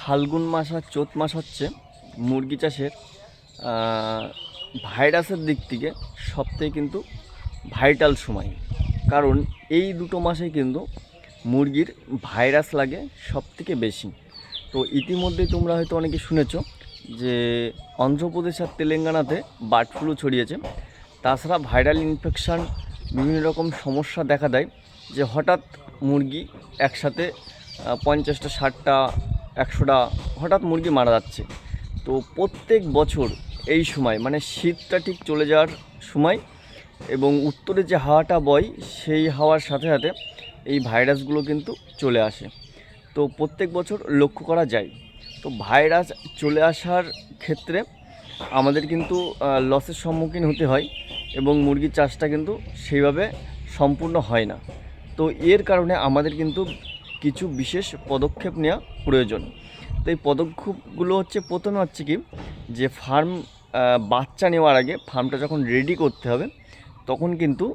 ফাল্গুন মাস আর চৈত মাস হচ্ছে মুরগি চাষের ভাইরাসের দিক থেকে সবথেকে কিন্তু ভাইটাল সময়। কারণ এই দুটো মাসে কিন্তু মুরগির ভাইরাস লাগে সবথেকে বেশি। তো ইতিমধ্যেই তোমরা হয়তো অনেকে শুনেছ যে অন্ধ্রপ্রদেশ আর তেলেঙ্গানাতে বার্ড ফ্লু ছড়িয়েছে। তাছাড়া ভাইরাল ইনফেকশান বিভিন্ন রকম সমস্যা দেখা দেয় যে হঠাৎ মুরগি একসাথে পঞ্চাশটা, ষাটটা একশোটা হঠাৎ মুরগি মারা যাচ্ছে। তো প্রত্যেক বছর এই সময় মানে শীতটা ঠিক চলে যাওয়ার সময় এবং উত্তরে যে হাওয়াটা বয়, সেই হাওয়ার সাথে সাথে এই ভাইরাসগুলো কিন্তু চলে আসে। তো প্রত্যেক বছর লক্ষ্য করা যায়। তো ভাইরাস চলে আসার ক্ষেত্রে আমাদের কিন্তু লসের সম্মুখীন হতে হয় এবং মুরগির চাষটা কিন্তু সেইভাবে সম্পূর্ণ হয় না। তো এর কারণে আমাদের কিন্তু কিছু বিশেষ পদক্ষেপ নেওয়া প্রয়োজন। তো এই পদক্ষেপগুলো হচ্ছে, প্রথমে হচ্ছে কি, যে ফার্ম বাচ্চা নেওয়ার আগে ফার্মটা যখন রেডি করতে হবে, তখন কিন্তু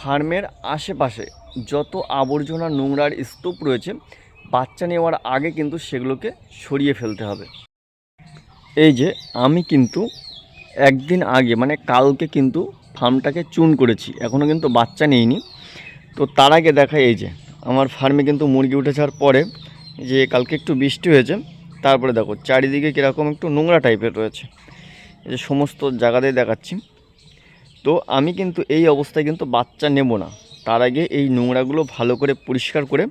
ফার্মের আশেপাশে যত আবর্জনা, নোংরার স্তূপ রয়েছে, বাচ্চা নেওয়ার আগে কিন্তু সেগুলোকে সরিয়ে ফেলতে হবে। এই যে আমি কিন্তু একদিন আগে মানে কালকে কিন্তু ফার্মটাকে চুন করেছি এখনও কিন্তু বাচ্চা নেইনি। তো তার আগে দেখা এই যে আমার ফার্মে কিন্তু মুরগি উঠে যাওয়ার পরে যে কালকে একটু বৃষ্টি হয়েছে, তারপরে দেখো চারিদিকে কীরকম একটু নোংরা টাইপের রয়েছে। যে সমস্ত জায়গাতেই দেখাচ্ছি। তো আমি কিন্তু এই অবস্থায় কিন্তু বাচ্চা নেব না। তার আগে এই নোংরাগুলো ভালো করে পরিষ্কার করে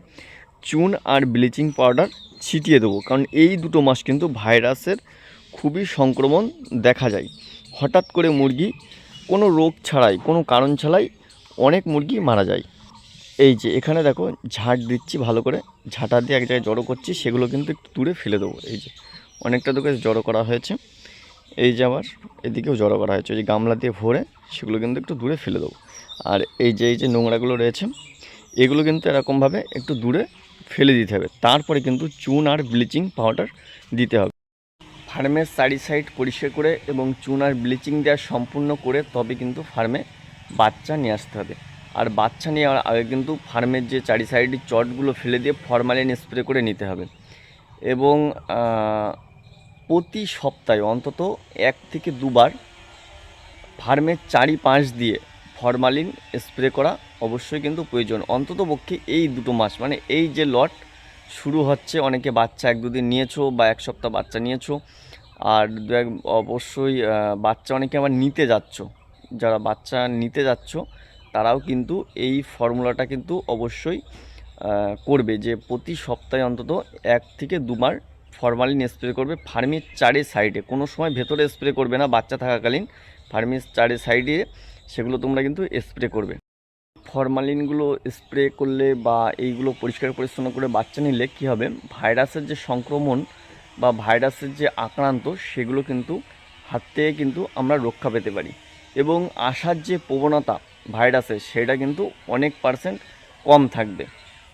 চুন আর ব্লিচিং পাউডার ছিটিয়ে দেবো। কারণ এই দুটো মাস কিন্তু ভাইরাসের খুবই সংক্রমণ দেখা যায়। হঠাৎ করে মুরগি কোনো রোগ ছাড়াই, কোনো কারণ ছাড়াই অনেক মুরগি মারা যায়। এই যে এখানে দেখো ঝাঁট দিচ্ছি ভালো করে, ঝাঁটা দিয়ে এক জায়গায় জড়ো করছি, সেগুলো কিন্তু একটু দূরে ফেলে দেবো। এই যে অনেকটা দূরে জড়ো করা হয়েছে। এই যে আবার এদিকেও জড়ো করা হয়েছে, ওই যে গামলা দিয়ে ভরে সেগুলো কিন্তু একটু দূরে ফেলে দেবো। আর এই যে এই যে নোংরাগুলো রয়েছে, এগুলো কিন্তু এরকমভাবে একটু দূরে ফেলে দিতে হবে। তারপরে কিন্তু চুন আর ব্লিচিং পাউডার দিতে হবে। ফার্মের চারি সাইড পরিষ্কার করে এবং চুন আর ব্লিচিং দেওয়া সম্পূর্ণ করে তবে কিন্তু ফার্মে বাচ্চা নিয়ে আসতে হবে। আর বাচ্চা নেওয়ার আগে কিন্তু ফার্মের যে চারি সাইডে চটগুলো ফেলে দিয়ে ফরমালিন স্প্রে করে নিতে হবে। এবং প্রতি সপ্তাহে অন্তত এক থেকে দুবার ফার্মের চারি পাঁচ দিয়ে ফরমালিন স্প্রে করা অবশ্যই কিন্তু প্রয়োজন। অন্তত পক্ষে এই দুটো মাস মানে এই যে লট শুরু হচ্ছে, অনেকে বাচ্চা এক দুদিন নিয়েছো বা এক সপ্তাহ বাচ্চা নিয়েছো, আর দু এক অবশ্যই বাচ্চা অনেকে আবার নিতে যাচ্ছ। যারা বাচ্চা নিতে যাচ্ছ তারাও কিন্তু এই ফর্মুলাটা কিন্তু অবশ্যই করবে যে প্রতি সপ্তাহে অন্তত এক থেকে দুবার ফরমালিন স্প্রে করবে। ফার্মের চারে সাইডে কোনো সময় ভেতরে স্প্রে করবে না বাচ্চা থাকাকালীন। ফার্মের চারে সাইডে সেগুলো তোমরা কিন্তু স্প্রে করবে। ফরমালিনগুলো স্প্রে করলে বা এইগুলো পরিষ্কার পরিচ্ছন্ন করে বাচ্চা নিলে কী হবে? ভাইরাসের যে সংক্রমণ বা ভাইরাসের যে আক্রান্ত, সেগুলো কিন্তু হাত থেকে কিন্তু আমরা রক্ষা পেতে পারি। এবং আসার যে প্রবণতা ভাইরাসের সেটা কিন্তু অনেক পার্সেন্ট কম থাকবে।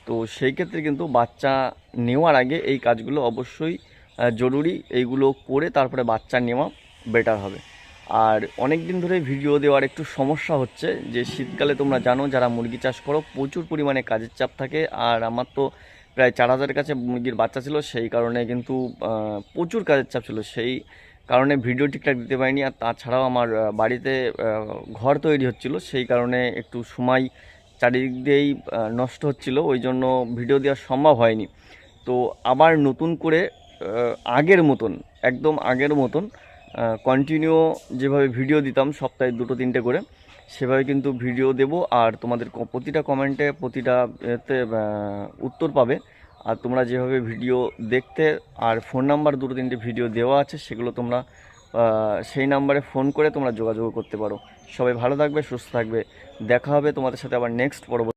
তো সেই ক্ষেত্রে কিন্তু বাচ্চা নেওয়ার আগে এই কাজগুলো অবশ্যই জরুরি। এইগুলো করে তারপরে বাচ্চা নেওয়া বেটার হবে। আর অনেক দিন ধরে ভিডিও দেওয়ার একটু সমস্যা হচ্ছে যে, শীতকালে তোমরা জানো যারা মুরগি চাষ করো, প্রচুর পরিমাণে কাজের চাপ থাকে। আর আমার তো প্রায় চার হাজারের কাছে মুরগির বাচ্চা ছিল, সেই কারণে কিন্তু প্রচুর কাজের চাপ ছিল। সেই কারণে ভিডিও ঠিকঠাক দিতে পারিনি আর তাছাড়াও আমার বাড়িতে ঘর তৈরি হচ্ছিল, সেই কারণে একটু সময় চারিদিক দিয়েই নষ্ট হচ্ছিল, ওই জন্য ভিডিও দেওয়া সম্ভব হয়নি। তো আবার নতুন করে আগের মতন, একদম আগের মতন কন্টিনিউ যেভাবে ভিডিও দিতাম, সপ্তাহে দুটো তিনটে করে, সেভাবে কিন্তু ভিডিও দেব। আর তোমাদের প্রতিটা কমেন্টে প্রতিটা এতে উত্তর পাবে। আর তোমরা যেভাবে ভিডিও দেখতে আর ফোন নাম্বার দুটো তিনটে ভিডিও দেওয়া আছে, সেগুলো তোমরা সেই নাম্বারে ফোন করে তোমরা যোগাযোগ করতে পারো। সবাই ভালো থাকবে, সুস্থ থাকবে। দেখা হবে তোমাদের সাথে আবার নেক্সট পরবর্তী